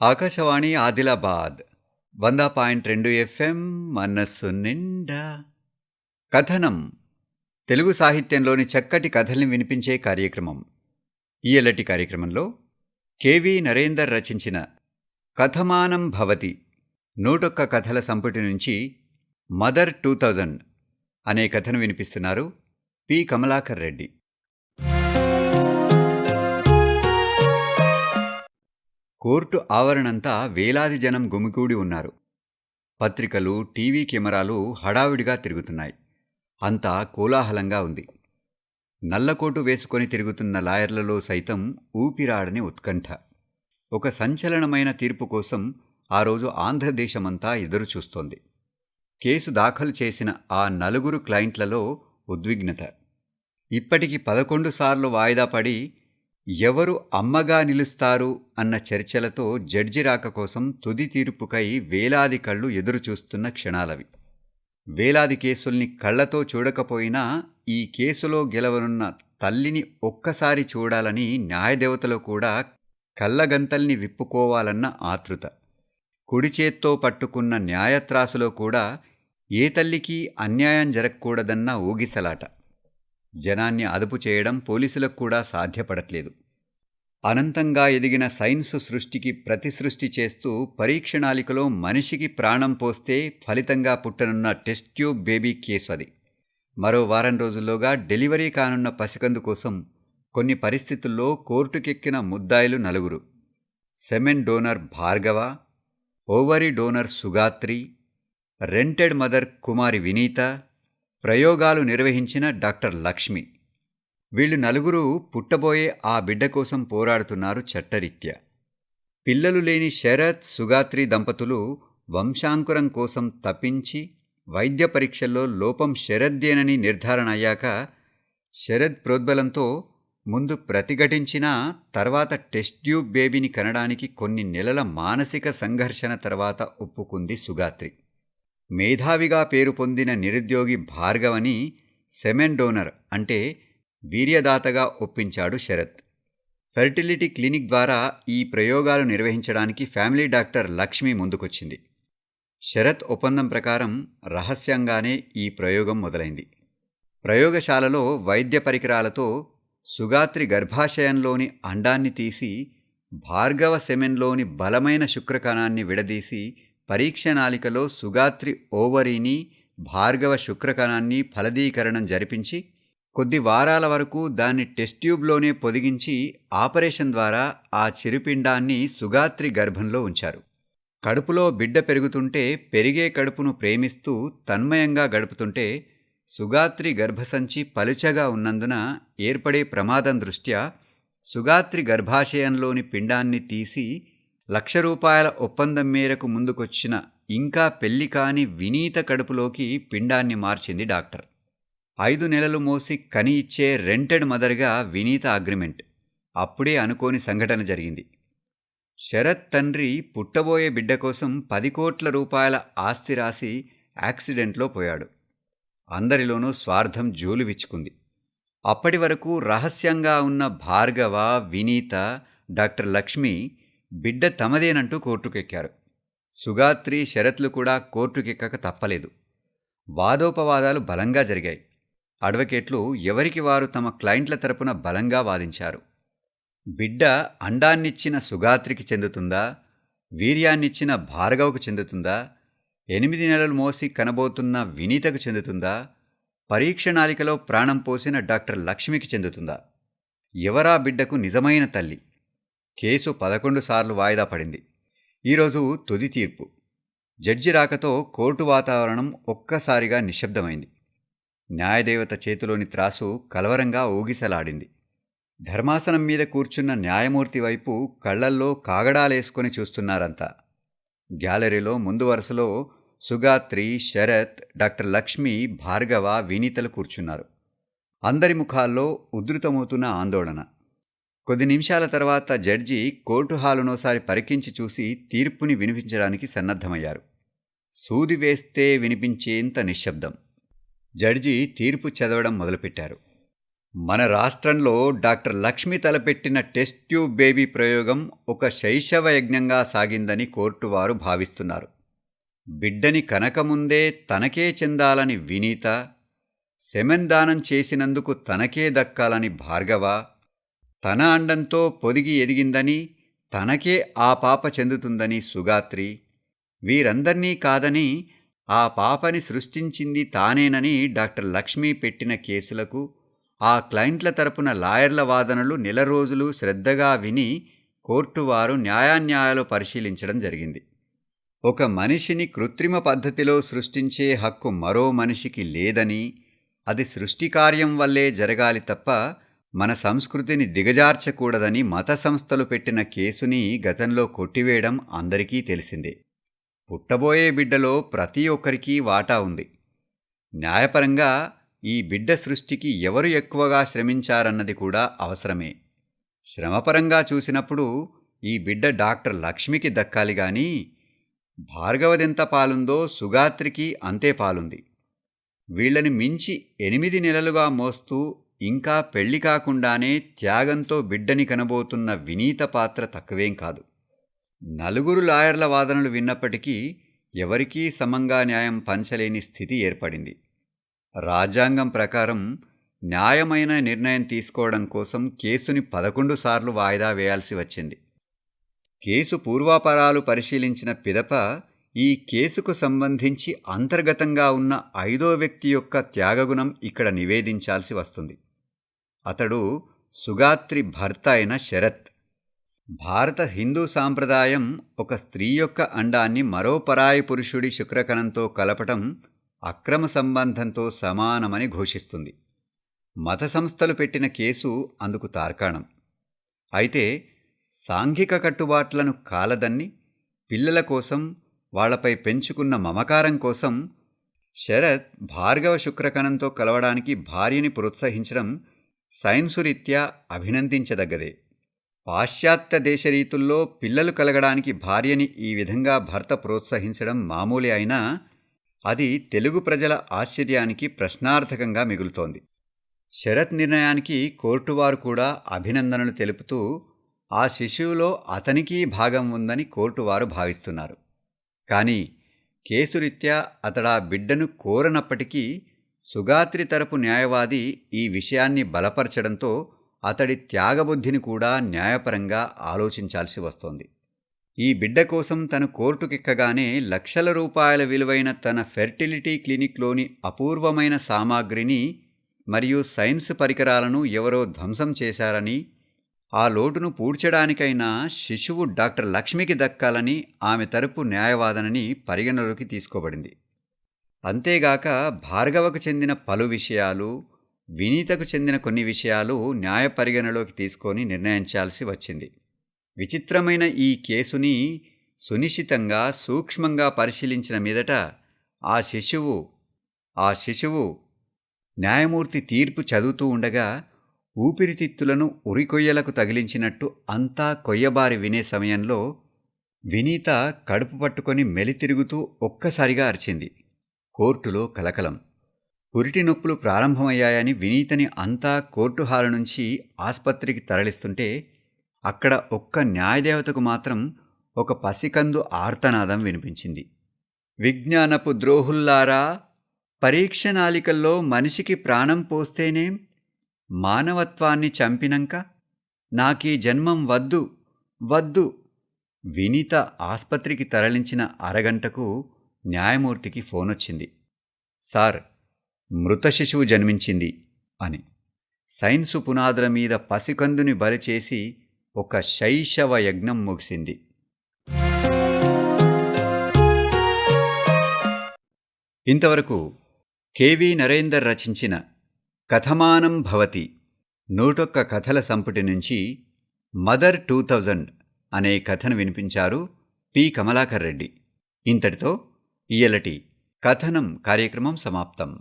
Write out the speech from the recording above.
ఆకాశవాణి ఆదిలాబాద్ వంద పాయింట్ రెండు ఎఫ్ఎం మనస్సు నిండా. కథనం తెలుగు సాహిత్యంలోని చక్కటి కథల్ని వినిపించే కార్యక్రమం. ఈయలటి కార్యక్రమంలో కెవి నరేందర్ రచించిన కథమానం భవతి నూటొక్క కథల సంపుటి నుంచి మదర్ టూ థౌజండ్ అనే కథను వినిపిస్తున్నారు పి. కమలాకర్ రెడ్డి. కోర్టు ఆవరణంతా వేలాది జనం గుమికూడి ఉన్నారు. పత్రికలు టీవీ కెమెరాలు హడావిడిగా తిరుగుతున్నాయి. అంతా కోలాహలంగా ఉంది. నల్లకోటు వేసుకొని తిరుగుతున్న లాయర్లలో సైతం ఊపిరాడని ఉత్కంఠ. ఒక సంచలనమైన తీర్పు కోసం ఆ రోజు ఆంధ్రదేశమంతా ఎదురుచూస్తోంది. కేసు దాఖలు చేసిన ఆ నలుగురు క్లయింట్లలో ఉద్విగ్నత. ఇప్పటికి పదకొండు సార్లు వాయిదా పడి ఎవరు అమ్మగా నిలుస్తారు అన్న చర్చలతో జడ్జి రాక కోసం తుది తీర్పుకై వేలాది కళ్ళు ఎదురుచూస్తున్న క్షణాలవి. వేలాది కేసుల్ని కళ్ళతో చూడకపోయినా ఈ కేసులో గెలవనున్న తల్లిని ఒక్కసారి చూడాలని న్యాయదేవతలో కూడా కళ్ళగంతల్ని విప్పుకోవాలన్న ఆతృత. కుడి చేత్తో పట్టుకున్న న్యాయత్రాసులో కూడా ఏ తల్లికి అన్యాయం జరగకూడదన్న ఊగిసలాట. జనాన్ని అదుపు చేయడం పోలీసులకు కూడా సాధ్యపడట్లేదు. అనంతంగా ఎదిగిన సైన్స్ సృష్టికి ప్రతి సృష్టి చేస్తూ పరీక్షణాళికలో మనిషికి ప్రాణం పోస్తే ఫలితంగా పుట్టనున్న టెస్ట్ ట్యూబ్ బేబీ కేసు అది. మరో వారం రోజుల్లోగా డెలివరీ కానున్న పసికందు కోసం కొన్ని పరిస్థితుల్లో కోర్టుకెక్కిన ముద్దాయిలు నలుగురు. Semen donor Bhargava ovary donor Sugatri rented mother Kumari Vineeta ప్రయోగాలు నిర్వహించిన డాక్టర్ లక్ష్మి. వీళ్ళు నలుగురు పుట్టబోయే ఆ బిడ్డ కోసం పోరాడుతున్నారు చట్టరీత్యా. పిల్లలు లేని శరత్ సుగాత్రి దంపతులు వంశాంకురం కోసం తప్పించి వైద్య పరీక్షల్లో లోపం శరద్దేనని నిర్ధారణ అయ్యాక శరద్ ప్రోద్బలంతో ముందు ప్రతిఘటించిన తర్వాత టెస్ట్ ట్యూబ్ బేబీని కనడానికి కొన్ని నెలల మానసిక సంఘర్షణ తర్వాత ఒప్పుకుంది సుగాత్రి. మేధావిగా పేరు పొందిన నిరుద్యోగి భార్గవని సెమెన్ డోనర్ అంటే వీర్యదాతగా ఒప్పించాడు శరత్. ఫెర్టిలిటీ క్లినిక్ ద్వారా ఈ ప్రయోగాలు నిర్వహించడానికి ఫ్యామిలీ డాక్టర్ లక్ష్మి ముందుకొచ్చింది. శరత్ ఒప్పందం ప్రకారం రహస్యంగానే ఈ ప్రయోగం మొదలైంది. ప్రయోగశాలలో వైద్య పరికరాలతో సుగాత్రి గర్భాశయంలోని అండాన్ని తీసి భార్గవ సెమెన్లోని బలమైన శుక్రకణాన్ని విడదీసి పరీక్ష నాలికలో సుగాత్రి ఓవరీని భార్గవ శుక్రకణాన్ని ఫలదీకరణం జరిపించి కొద్ది వారాల వరకు దాన్ని టెస్ట్ ట్యూబ్లోనే పొదిగించి ఆపరేషన్ ద్వారా ఆ చిరుపిండాన్ని సుగాత్రి గర్భంలో ఉంచారు. కడుపులో బిడ్డ పెరుగుతుంటే పెరిగే కడుపును ప్రేమిస్తూ తన్మయంగా గడుపుతుంటే సుగాత్రి గర్భసంచి పలుచగా ఉన్నందున ఏర్పడే ప్రమాదం దృష్ట్యా సుగాత్రి గర్భాశయంలోని పిండాన్ని తీసి లక్ష రూపాయల ఒప్పందం మేరకు ముందుకొచ్చిన ఇంకా పెళ్ళి కాని వినీత కడుపులోకి పిండాన్ని మార్చింది డాక్టర్. ఐదు నెలలు మోసి కని ఇచ్చే రెంటెడ్ మదర్గా వినీత అగ్రిమెంట్. అప్పుడే అనుకోని సంఘటన జరిగింది. శరత్ తండ్రి పుట్టబోయే బిడ్డ కోసం పది కోట్ల రూపాయల ఆస్తి రాసి యాక్సిడెంట్లో పోయాడు. అందరిలోనూ స్వార్థం జోలు విచ్చుకుంది. అప్పటి వరకు రహస్యంగా ఉన్న భార్గవ వినీత డాక్టర్ లక్ష్మి బిడ్డ తమదేనంటూ కోర్టుకెక్కారు. సుగాత్రి శరత్లు కూడా కోర్టుకెక్కక తప్పలేదు. వాదోపవాదాలు బలంగా జరిగాయి. అడ్వకేట్లు ఎవరికి వారు తమ క్లయింట్ల తరపున బలంగా వాదించారు? బిడ్డ అండాన్నిచ్చిన సుగాత్రికి చెందుతుందా? వీర్యాన్నిచ్చిన భార్గవకు చెందుతుందా? ఎనిమిది నెలలు మోసి కనబోతున్న వినీతకు చెందుతుందా? పరీక్ష నాలికలో ప్రాణం పోసిన డాక్టర్ లక్ష్మికి చెందుతుందా? ఎవరా బిడ్డకు నిజమైన తల్లి? కేసు పదకొండు సార్లు వాయిదా పడింది. ఈరోజు తుది తీర్పు. జడ్జి రాకతో కోర్టు వాతావరణం ఒక్కసారిగా నిశ్శబ్దమైంది. న్యాయదేవత చేతిలోని త్రాసు కలవరంగా ఊగిసలాడింది. ధర్మాసనం మీద కూర్చున్న న్యాయమూర్తి వైపు కళ్ళల్లో కాగడాలేసుకొని చూస్తున్నారంతా. గ్యాలరీలో ముందు వరుసలో సుగాత్రి శరత్ డాక్టర్ లక్ష్మి భార్గవ వినీతలు కూర్చున్నారు. అందరి ముఖాల్లో ఉధృతమవుతున్న ఆందోళన. కొద్ది నిమిషాల తర్వాత జడ్జి కోర్టు హాలునోసారి పరికించి చూసి తీర్పుని వినిపించడానికి సన్నద్ధమయ్యారు. సూది వేస్తే వినిపించేంత నిశ్శబ్దం. జడ్జి తీర్పు చదవడం మొదలుపెట్టారు. మన రాష్ట్రంలో డాక్టర్ లక్ష్మి తలపెట్టిన టెస్ట్ ట్యూబ్ బేబీ ప్రయోగం ఒక శైశవ యజ్ఞంగా సాగిందని కోర్టు వారు భావిస్తున్నారు. బిడ్డని కనకముందే తనకే చెందాలని వినీత సెమెన్ దానం చేసినందుకు తనకే దక్కాలని భార్గవ తన అండంతో పొదిగి ఎదిగిందని తనకే ఆ పాప చెందుతుందని సుగాత్రి వీరందర్నీ కాదని ఆ పాపని సృష్టించింది తానేనని డాక్టర్ లక్ష్మి పెట్టిన కేసులకు ఆ క్లయింట్ల తరపున లాయర్ల వాదనలు నెల రోజులు శ్రద్ధగా విని కోర్టు వారు న్యాయాన్యాయాలు పరిశీలించడం జరిగింది. ఒక మనిషిని కృత్రిమ పద్ధతిలో సృష్టించే హక్కు మరో మనిషికి లేదని అది సృష్టికార్యం వల్లే జరగాలి తప్ప మన సంస్కృతిని దిగజార్చకూడదని మత సంస్థలు పెట్టిన కేసుని గతంలో కొట్టివేయడం అందరికీ తెలిసిందే. పుట్టబోయే బిడ్డలో ప్రతి ఒక్కరికి వాటా ఉంది. న్యాయపరంగా ఈ బిడ్డ సృష్టికి ఎవరు ఎక్కువగా శ్రమించారన్నది కూడా అవసరమే. శ్రమపరంగా చూసినప్పుడు ఈ బిడ్డ డాక్టర్ లక్ష్మికి దక్కాలి గాని భార్గవదెంత పాలుందో సుగాత్రికి అంతే పాలుంది. వీళ్ళని మించి ఎనిమిది నెలలుగా మోస్తూ ఇంకా పెళ్ళి కాకుండానే త్యాగంతో బిడ్డని కనబోతున్న వినీత పాత్ర తక్కువేం కాదు. నలుగురు లాయర్ల వాదనలు విన్నప్పటికీ ఎవరికీ సమంగా న్యాయం పంచలేని స్థితి ఏర్పడింది. రాజ్యాంగం ప్రకారం న్యాయమైన నిర్ణయం తీసుకోవడం కోసం కేసుని పదకొండు సార్లు వాయిదా వేయాల్సి వచ్చింది. కేసు పూర్వాపరాలు పరిశీలించిన పిదప ఈ కేసుకు సంబంధించి అంతర్గతంగా ఉన్న ఐదో వ్యక్తి యొక్క త్యాగగుణం ఇక్కడ నివేదించాల్సి వస్తుంది. అతడు సుగాత్రి భర్త అయిన శరత్. భారత హిందూ సాంప్రదాయం ఒక స్త్రీ యొక్క అండాన్ని మరో పరాయి పురుషుడి శుక్రకణంతో కలపటం అక్రమ సంబంధంతో సమానమని ఘోషిస్తుంది. మత సంస్థలు పెట్టిన కేసు అందుకు తార్కాణం. అయితే సాంఘిక కట్టుబాట్లను కాలదన్ని పిల్లల కోసం వాళ్ళపై పెంచుకున్న మమకారం కోసం శరత్ భార్గవ శుక్రకణంతో కలవడానికి భార్యని ప్రోత్సహించడం సైన్సు రీత్యా అభినందించదగ్గదే. పాశ్చాత్య దేశరీతుల్లో పిల్లలు కలగడానికి భార్యని ఈ విధంగా భర్త ప్రోత్సహించడం మామూలే అయినా అది తెలుగు ప్రజల ఆశ్చర్యానికి ప్రశ్నార్థకంగా మిగులుతోంది. శరత్ నిర్ణయానికి కోర్టువారు కూడా అభినందనలు తెలుపుతూ ఆ శిశువులో అతనికి భాగం ఉందని కోర్టువారు భావిస్తున్నారు. కానీ కేసురీత్యా అతడా బిడ్డను కోరనప్పటికీ సుగాత్రి తరపు న్యాయవాది ఈ విషయాన్ని బలపరచడంతో అతడి త్యాగబుద్ధిని కూడా న్యాయపరంగా ఆలోచించాల్సి వస్తోంది. ఈ బిడ్డ కోసం తను కోర్టుకెక్కగానే లక్షల రూపాయల విలువైన తన ఫెర్టిలిటీ క్లినిక్లోని అపూర్వమైన సామాగ్రిని మరియు సైన్స్ పరికరాలను ఎవరో ధ్వంసం చేశారని ఆ లోటును పూడ్చడానికైనా శిశువు డాక్టర్ లక్ష్మికి దక్కాలని ఆమె తరపు న్యాయవాదనని పరిగణలోకి తీసుకోబడింది. అంతేగాక భార్గవకు చెందిన పలు విషయాలు వినీతకు చెందిన కొన్ని విషయాలు న్యాయ పరిగణలోకి తీసుకొని నిర్ణయించాల్సి వచ్చింది. విచిత్రమైన ఈ కేసుని సునిశ్చితంగా సూక్ష్మంగా పరిశీలించిన మీదట ఆ శిశువు ఆ శిశువు న్యాయమూర్తి తీర్పు చదువుతూ ఉండగా ఊపిరితిత్తులను ఉరికొయ్యలకు తగిలించినట్టు అంతా కొయ్యబారి వినే సమయంలో వినీత కడుపు పట్టుకొని మెలితిరుగుతూ ఒక్కసారిగా అరిచింది. కోర్టులో కలకలం. పురిటి నొప్పులు ప్రారంభమయ్యాయని వినీతని అంతా కోర్టు హాల్ నుంచి ఆసుపత్రికి తరలిస్తుంటే అక్కడ ఒక్క న్యాయదేవతకు మాత్రం ఒక పసికందు ఆర్తనాదం వినిపించింది. విజ్ఞానపు ద్రోహుల్లారా పరీక్ష నాలికల్లో మనిషికి ప్రాణం పోస్తేనేం మానవత్వాన్ని చంపినంక నాకీ జన్మం వద్దు వద్దు వినీత ఆస్పత్రికి తరలించిన అరగంటకు న్యాయమూర్తికి ఫోనొచ్చింది. సార్ మృత శిశువు జన్మించింది అని. సైన్సు పునాదుల మీద పసికందుని బలిచేసి ఒక శైశవ యజ్ఞం ముగిసింది. ఇంతవరకు కెవి నరేందర్ రచించిన కథమానం భవతి నూటొక్క కథల సంపుటి నుంచి మదర్ టూ థౌజండ్ అనే కథను వినిపించారు పి. కమలాకర్ రెడ్డి. ఇంతటితో ఇయలటి కథనం కార్యక్రమం సమాప్తం.